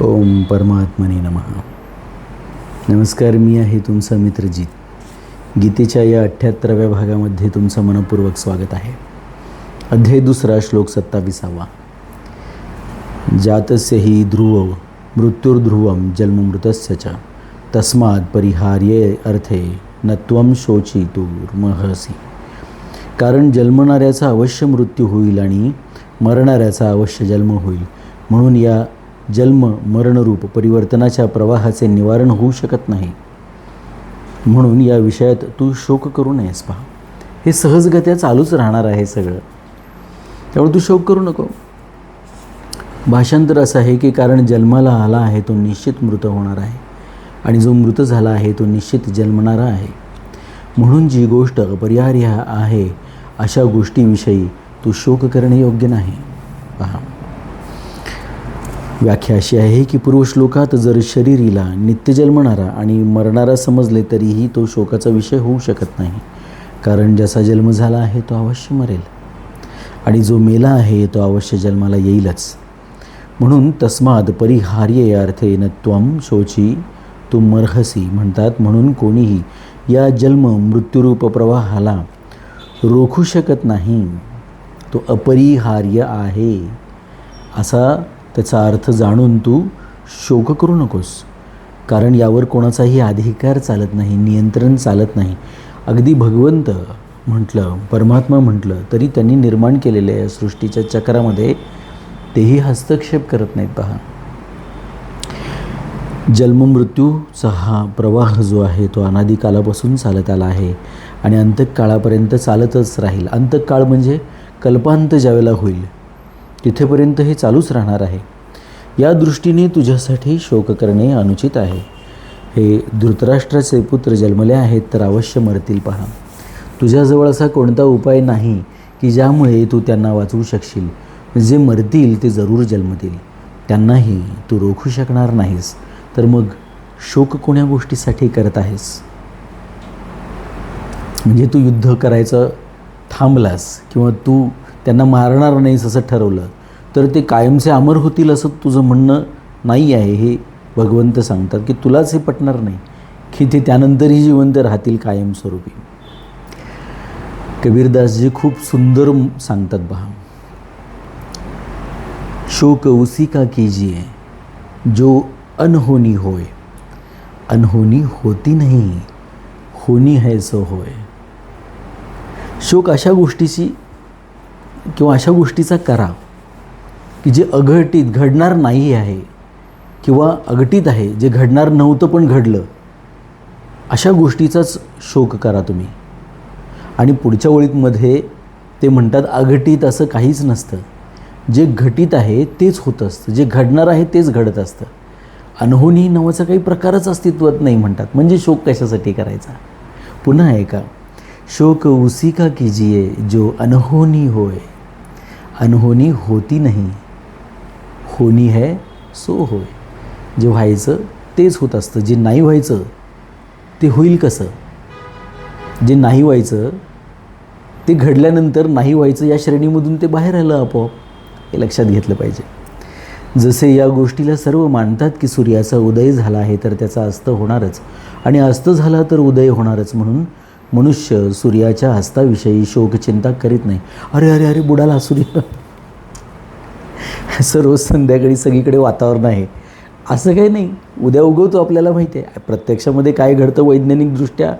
ओम परमात्मने नमः. नमस्कार मी आहे तुमचा मित्रजीत. गीतेच्या या अठ्ठ्याहत्तराव्या भागामध्ये तुमचं मनपूर्वक स्वागत आहे. अध्याय दुसरा श्लोक सत्ताविसावा. जातस्य ही ध्रुव मृत्युर्ध्रुवम जन्ममृतस्य च तस्मात् परिहार्ये अर्थे न त्वं शोचितुर्महसी. कारण जन्मणाऱ्याचा अवश्य मृत्यू होईल आणि मरणाऱ्याचा अवश्य जन्म होईल म्हणून या जन्म मरणरूप परिवर्तनाच्या प्रवाहाचे निवारण होऊ शकत नाही. म्हणून या विषयात तू शोक करू नयेस पहा. हे सहजगत्या चालूच राहणार आहे सगळं. त्यामुळे तू शोक करू नको. भाषांतर असं आहे की कारण जन्माला आला आहे तो निश्चित मृत होणार आहे आणि जो मृत झाला आहे तो निश्चित जन्मणारा आहे. म्हणून जी गोष्ट अपरिहार्य आहे अशा गोष्टीविषयी तू शोक करणे योग्य नाही. पहा. व्याख्या अशी आहे की पूर्वश्लोकात जर शरीरीला नित्य जन्मणारा आणि मरणारा समजले तरीही तो शोकाचा विषय होऊ शकत नाही. कारण ज्याचा जन्म झाला आहे तो अवश्य मरेल. आणि जो मेला आहे तो अवश्य जन्माला येईलच. म्हणून तस्माद परिहार्य या अर्थे न त्वम शोची तू मर्हसी म्हणतात. म्हणून कोणीही या जन्म मृत्यूरूप प्रवाहाला रोखू शकत नाही. तो अपरिहार्य आहे. असा त्याचा अर्थ जाणून तू शोक करू नकोस. कारण यावर कोणाचाही अधिकार चालत नाही नियंत्रण चालत नाही. अगदी भगवंत म्हटलं परमात्मा म्हटलं तरी त्यांनी निर्माण केलेल्या या सृष्टीच्या चक्रामध्ये तेही हस्तक्षेप करत नाहीत पहा. जन्ममृत्यूचा हा प्रवाह जो आहे तो अनादिकालापासून चालत आला आहे आणि अंतकाळापर्यंत चालतच राहील. अंतकाळ म्हणजे कल्पांत ज्यावेळेला होईल तिथेपर्यंत हे चालूच राहणार आहे. या दृष्टीने तुझ्यासाठी शोक करणे अनुचित आहे. हे धृतराष्ट्राचे पुत्र जन्मले आहेत तर अवश्य मरतील पहा. तुझ्याजवळ असा कोणता उपाय नाही की ज्यामुळे तू त्यांना वाचवू शकशील. जे मरतील ते जरूर जन्मतील. त्यांनाही तू रोखू शकणार नाहीस. तर मग शोक कोण्या गोष्टीसाठी करत आहेस? म्हणजे तू युद्ध करायचं थांबलास किंवा तू त्यांना मारणार नाहीस असं ठरवलं तर ते कायमचे अमर होतील असं तुझं म्हणणं नाही आहे हे भगवंत सांगतात की तुलाच हे पटणार नाही की ते त्यानंतरही जिवंत राहतील कायमस्वरूपी. कबीरदासजी खूप सुंदर सांगतात पहा शोक उसी का कीजिए जो अनहोनी होय अनहोनी होती नाही होनी है सो होय शोक अशा गोष्टीची किंवा अशा गोष्टीचा करा की जे अघटित घडणार नाही आहे किंवा अघटित आहे जे घडणार नव्हतं पण घडलं अशा गोष्टीचाच शोक करा तुम्ही. आणि पुढच्या ओळीतमध्ये ते म्हणतात अघटित असं काहीच नसतं. जे घटित आहे तेच होत असतं. जे घडणार आहे तेच घडत असतं. अनहोनी नावाचा काही प्रकारच अस्तित्वात नाही म्हणतात. म्हणजे शोक कशासाठी करायचा? पुन्हा ऐका. शोक उसी का कीजिए जो अनहोनी होय अनहोनी होती नाही. होनी है सो होय. जे व्हायचं तेच होत असतं. जे नाही व्हायचं ते होईल कसं? जे नाही व्हायचं ते घडल्यानंतर नाही व्हायचं या श्रेणीमधून ते बाहेर आलं आपोआप. हे लक्षात घेतलं पाहिजे. जसे या गोष्टीला सर्व मानतात की सूर्याचा उदय झाला आहे तर त्याचा अस्त होणारच. आणि अस्त झाला तर उदय होणारच म्हणून मनुष्य सूर्याच्या हस्ताविषयी शोकचिंता करीत नाही. अरे अरे अरे बुडाला सूर्य. असं रोज संध्याकाळी सगळीकडे वातावरण आहे. असं काही नाही. उद्या उगवतो आपल्याला माहिती आहे. प्रत्यक्षामध्ये काय घडतं वैज्ञानिकदृष्ट्या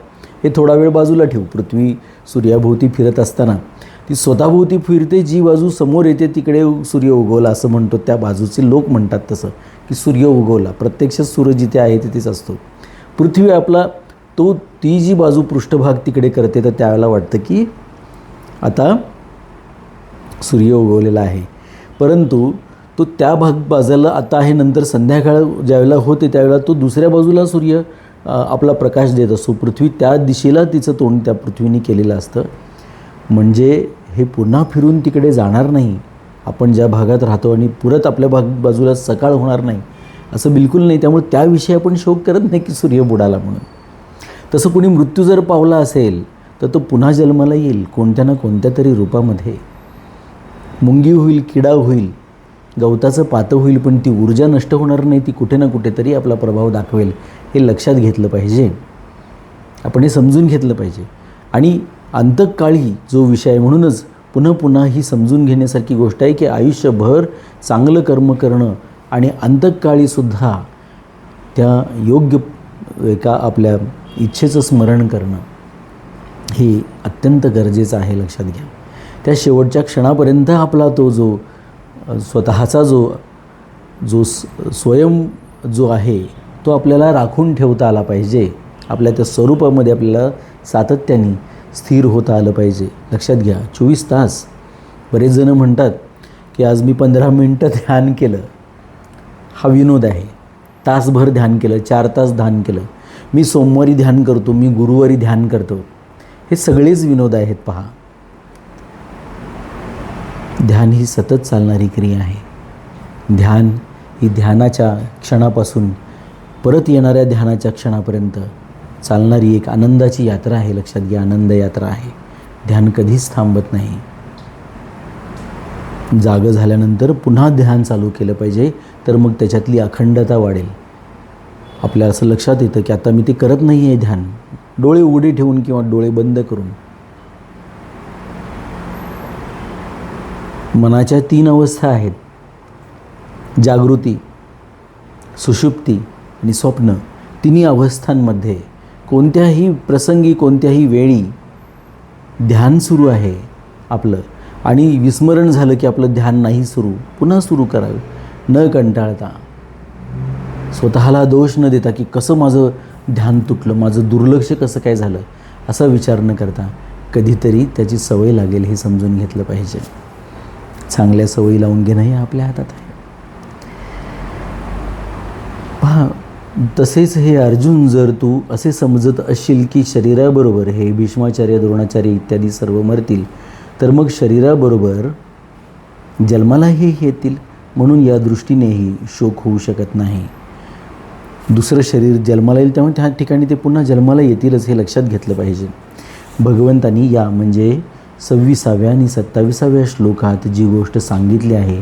हे थोडा वेळ बाजूला ठेवू. पृथ्वी सूर्याभोवती फिरत असताना ती स्वतःभोवती फिरते जी बाजू समोर येते तिकडे सूर्य उगवला असं म्हणतो. त्या बाजूचे लोक म्हणतात तसं की सूर्य उगवला. प्रत्यक्ष सूर्य जिथे आहे तिथेच असतो. पृथ्वी आपला तो ती जी बाजू पृष्ठभाग तिकडे करते तर त्यावेळेला वाटतं की आता सूर्य उगवलेला आहे. परंतु तो त्या भाग बाजूला आता आहे नंतर संध्याकाळ ज्यावेळेला होते त्यावेळेला तो दुसऱ्या बाजूला सूर्य आपला प्रकाश देत असतो. पृथ्वी त्या दिशेला तिचं तोंड त्या पृथ्वीने केलेलं असतं. म्हणजे हे पुन्हा फिरून तिकडे जाणार नाही. आपण ज्या भागात राहतो आणि पुरत आपल्या भाग बाजूला सकाळ होणार नाही असं बिलकुल नाही. त्यामुळे त्याविषयी आपण शोक करत नाही की सूर्य बुडाला म्हणून. तसं कुणी मृत्यू जर पावला असेल तर तो पुन्हा जन्माला येईल कोणत्या ना कोणत्या तरी रूपामध्ये. मुंगी होईल किडा होईल गवताचं पातं होईल पण ती ऊर्जा नष्ट होणार नाही ती कुठे ना कुठेतरी आपला प्रभाव दाखवेल हे लक्षात घेतलं पाहिजे. आपण हे समजून घेतलं पाहिजे. आणि अंतकाळी जो विषय आहे म्हणूनच पुन्हा पुन्हा ही समजून घेण्यासारखी गोष्ट आहे की आयुष्यभर चांगलं कर्म करणं आणि अंतकाळीसुद्धा त्या योग्य एका आपल्या इच्छेचं स्मरण करणं हे अत्यंत गरजेचं आहे लक्षात घ्या. त्या शेवटच्या क्षणापर्यंत आपला तो जो स्वतःचा जो जो स स्वयं जो आहे तो आपल्याला राखून ठेवता आला पाहिजे. आपल्या त्या स्वरूपामध्ये आपल्याला सातत्याने स्थिर होता आलं पाहिजे. लक्षात घ्या चोवीस तास. बरेच जणं म्हणतात की आज मी पंधरा मिनटं ध्यान केलं. हा विनोद आहे. तासभर ध्यान केलं चार तास ध्यान केलं. मी सोमवारी ध्यान करतो मी गुरुवारी ध्यान करतो. हे सगळेच विनोद आहेत पहा. ध्यान ही सतत चालणारी क्रिया आहे. ध्यान ही ध्यानाच्या क्षणापासून परत येणाऱ्या ध्यानाच्या क्षणापर्यंत चालणारी एक आनंदाची यात्रा आहे. लक्षात घ्या आनंद यात्रा आहे. ध्यान कधीच थांबत नाही. जागं झाल्यानंतर पुन्हा ध्यान चालू केलं पाहिजे तर मग त्याच्यातली अखंडता वाढेल. आपल्या असं लक्षात येतं की आता मी ते करत नाही आहे ध्यान. डोळे उघडे ठेवून किंवा डोळे बंद करून. मनाच्या तीन अवस्था आहेत. जागृती सुषुप्ती आणि स्वप्न. तिन्ही अवस्थांमध्ये कोणत्याही प्रसंगी कोणत्याही वेळी ध्यान सुरू आहे आपलं. आणि विस्मरण झालं की आपलं ध्यान नाही सुरू पुन्हा सुरू करावं. न कंटाळता. स्वतःला दोष न देता की कसं माझं ध्यान तुटलं माझं दुर्लक्ष कसं काय झालं असा विचार न करता कधीतरी त्याची सवय लागेल हे समजून घेतलं पाहिजे. चांगल्या सवयी लावून घेणं हे आपल्या हातात आहे. पहा तसेच हे अर्जुन जर तू असे समजत असशील की शरीराबरोबर हे भीष्माचार्य द्रोणाचार्य इत्यादी सर्व मरतील तर मग शरीराबरोबर जन्मालाही येतील म्हणून या दृष्टीनेही शोक होऊ शकत नाही. दुसरं शरीर जन्माला येईल त्यामुळे त्या ठिकाणी ते पुन्हा जन्माला येतीलच हे लक्षात घेतलं पाहिजे. भगवंतानी या म्हणजे सव्वीसाव्या आणि सत्ताविसाव्या श्लोकात जी गोष्ट सांगितली आहे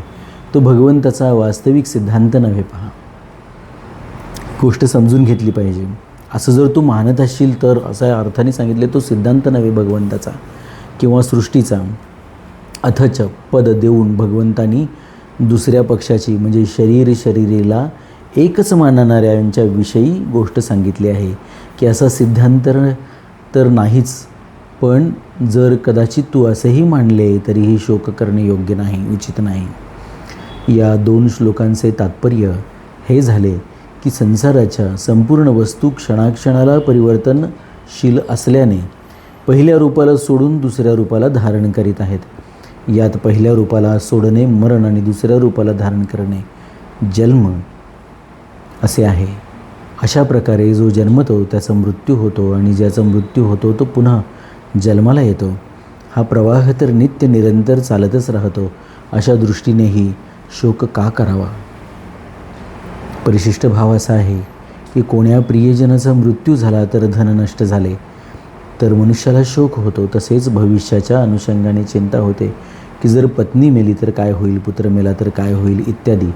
तो भगवंताचा वास्तविक सिद्धांत नव्हे पहा. गोष्ट समजून घेतली पाहिजे. असं जर तू मानत असशील तर असा अर्थाने सांगितले तो सिद्धांत नव्हे भगवंताचा किंवा सृष्टीचा. अथच पद देऊन भगवंतानी दुसऱ्या पक्षाची म्हणजे शरीर शरीरेला एकच मानणाऱ्यांच्या विषयी गोष्ट सांगितली आहे की असा सिद्धांत तर नाहीच पण जर कदाचित तू असेही मानले तरीही शोक करणे योग्य नाही उचित नाही. या दोन श्लोकांचे तात्पर्य हे झाले की संसाराच्या संपूर्ण वस्तू क्षणाक्षणाला परिवर्तनशील असल्याने पहिल्या रूपाला सोडून दुसऱ्या रूपाला धारण करीत आहेत. यात पहिल्या रूपाला सोडणे मरण आणि दुसऱ्या रूपाला धारण करणे. जन्म असे आहे. अशा प्रकारे जो जन्मतो त्याचा मृत्यू होतो आणि ज्याचा मृत्यू होतो तो पुन्हा जन्माला येतो. हा प्रवाह तर नित्य निरंतर चालतच राहतो. अशा दृष्टीनेही शोक का करावा? परिशिष्ट भाव असा आहे की कोण्या प्रियजनाचा मृत्यू झाला तर धन नष्ट झाले. तर मनुष्याला शोक होतो तसेच भविष्याच्या अनुषंगाने चिंता होते की जर पत्नी मेली तर काय होईल पुत्र मेला तर काय होईल इत्यादी.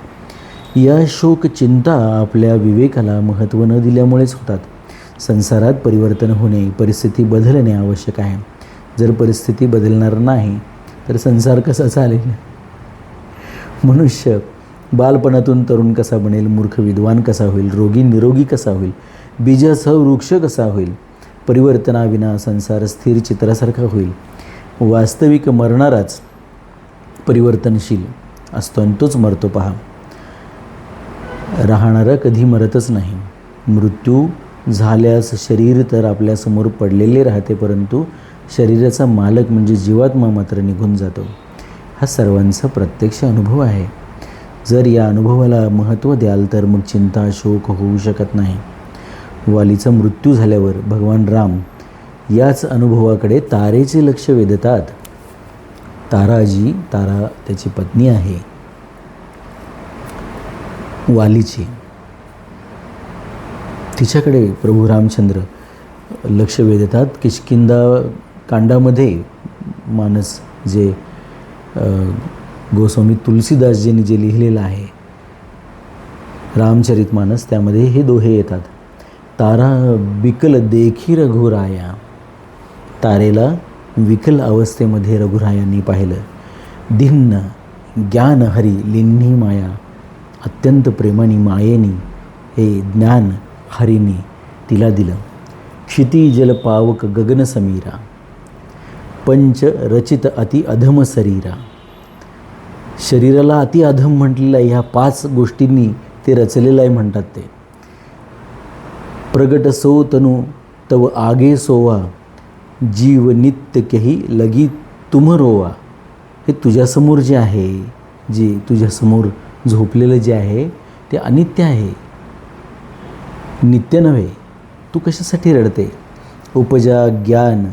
या शोक चिंता आपल्या विवेकाला महत्त्व न दिल्यामुळेच होतात. संसारात परिवर्तन होणे परिस्थिती बदलणे आवश्यक आहे. जर परिस्थिती बदलणार नाही तर संसार कसा चालेल? मनुष्य बालपणातून तरुण कसा बनेल? मूर्ख विद्वान कसा होईल? रोगी निरोगी कसा होईल? बीजासह वृक्ष कसा होईल? परिवर्तनाविना संसार स्थिर चित्रासारखा होईल. वास्तविक मरणाराच परिवर्तनशील असतो आणि तोच मरतो पहा. राहणारं कधी मरतच नाही. मृत्यू झाल्यास शरीर तर आपल्यासमोर पडलेले राहते परंतु शरीराचा मालक म्हणजे जीवात्मा मात्र निघून जातो. हा सर्वांचा प्रत्यक्ष अनुभव आहे. जर या अनुभवाला महत्त्व द्याल तर मग चिंता शोक होऊ शकत नाही. वालीचा मृत्यू झाल्यावर भगवान राम याच अनुभवाकडे तारेचे लक्ष वेधतात. ताराजी तारा त्याची पत्नी आहे. वालीची. तिच्याकडे प्रभू रामचंद्र लक्ष वेधतात. किशकिंदा कांडामध्ये मानस जे गोस्वामी तुलसीदासजींनी जे लिहिलेलं आहे रामचरित मानस त्यामध्ये हे दोहे येतात. तारा बिकल देखी रघुराया. तारेला विकल अवस्थेमध्ये रघुरायांनी पाहिलं. धिन्न ज्ञान हरी लिन्नी माया. अत्यंत प्रेमाने मायेनी हे ज्ञान हरीने तिला दिलं. क्षिती जल पावक गगन समीरा पंच रचित अति अधम शरीरा शरीराला अति अधम म्हटलेल्या ह्या पाच गोष्टींनी ते रचलेलं आहे म्हणतात ते. प्रगट सो तनु तव आगे सोवा. जीव नित्य केही लगी तुम रोवा. हे तुझ्यासमोर जे आहे जे तुझ्यासमोर झोपलेलं जे आहे ते अनित्य आहे. नित्य नव्हे तू कशासाठी रडते? उपजा ज्ञान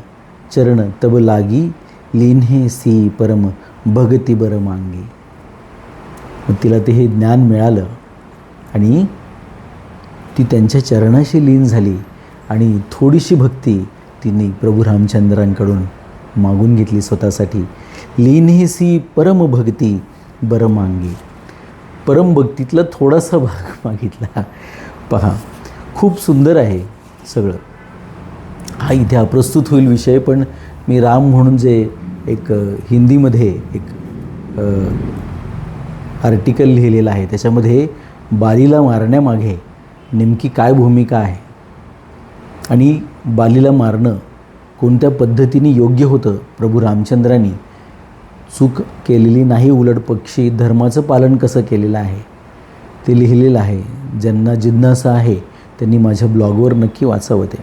चरण तब लागी लिन्हे सी परम भगती बर मांगी. मग तिला ते हे ज्ञान मिळालं आणि ती त्यांच्या चरणाशी लीन झाली आणि थोडीशी भक्ती तिने प्रभू रामचंद्रांकडून मागून घेतली स्वतःसाठी. लीन हे सी परम भक्ती बरं मांगी. परमभक्तीतला थोडासा भाग मागितला. पहा खूप सुंदर आहे सगळं. हा इथे अप्रस्तुत होईल विषय पण मी राम म्हणून जे एक हिंदीमध्ये एक आर्टिकल लिहिलेलं आहे त्याच्यामध्ये बालीला मारण्यामागे नेमकी काय भूमिका आहे? आणि बालीला मारणं कोणत्या पद्धतीने योग्य होतं प्रभू रामचंद्रांनी? चूक केलेली नाही उलट पक्षी धर्माचं पालन कसं केलेलं आहे? ते लिहिलेलं आहे. ज्यांना जिज्ञासा आहे त्यांनी माझ्या ब्लॉगवर नक्की वाचावं ते.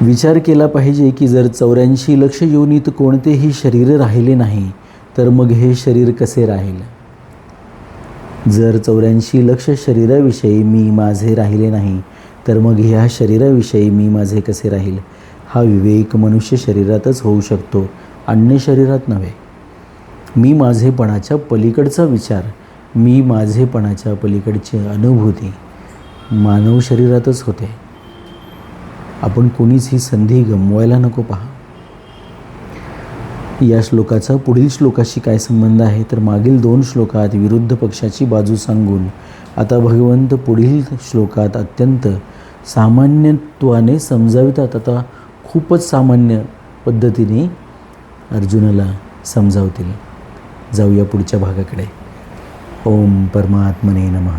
विचार केला पाहिजे की जर चौऱ्याऐंशी लक्ष योनीत कोणतेही शरीर राहिले नाही तर मग हे शरीर कसे राहील? जर चौऱ्याऐंशी लक्ष शरीराविषयी मी माझे राहिले नाही तर मग ह्या शरीराविषयी मी माझे कसे राहील? हा विवेक मनुष्य शरीरातच होऊ शकतो. अन्य शरीरात नव्हे. मी माझेपणाच्या पलीकडचा विचार मी माझेपणाच्या पलीकडची अनुभूती मानव शरीरातच होते. आपण कोणीच ही संधी गमवायला नको पहा. या श्लोकाचा पुढील श्लोकाशी काय संबंध आहे तर मागील दोन श्लोकात विरुद्ध पक्षाची बाजू सांगून आता भगवंत पुढील श्लोकात अत्यंत सामान्यत्वाने समजावितात. आता खूपच सामान्य पद्धतीने अर्जुनाला समजावतील. जाऊया पुढच्या भागाकडे. ओम परमात्मने नमः.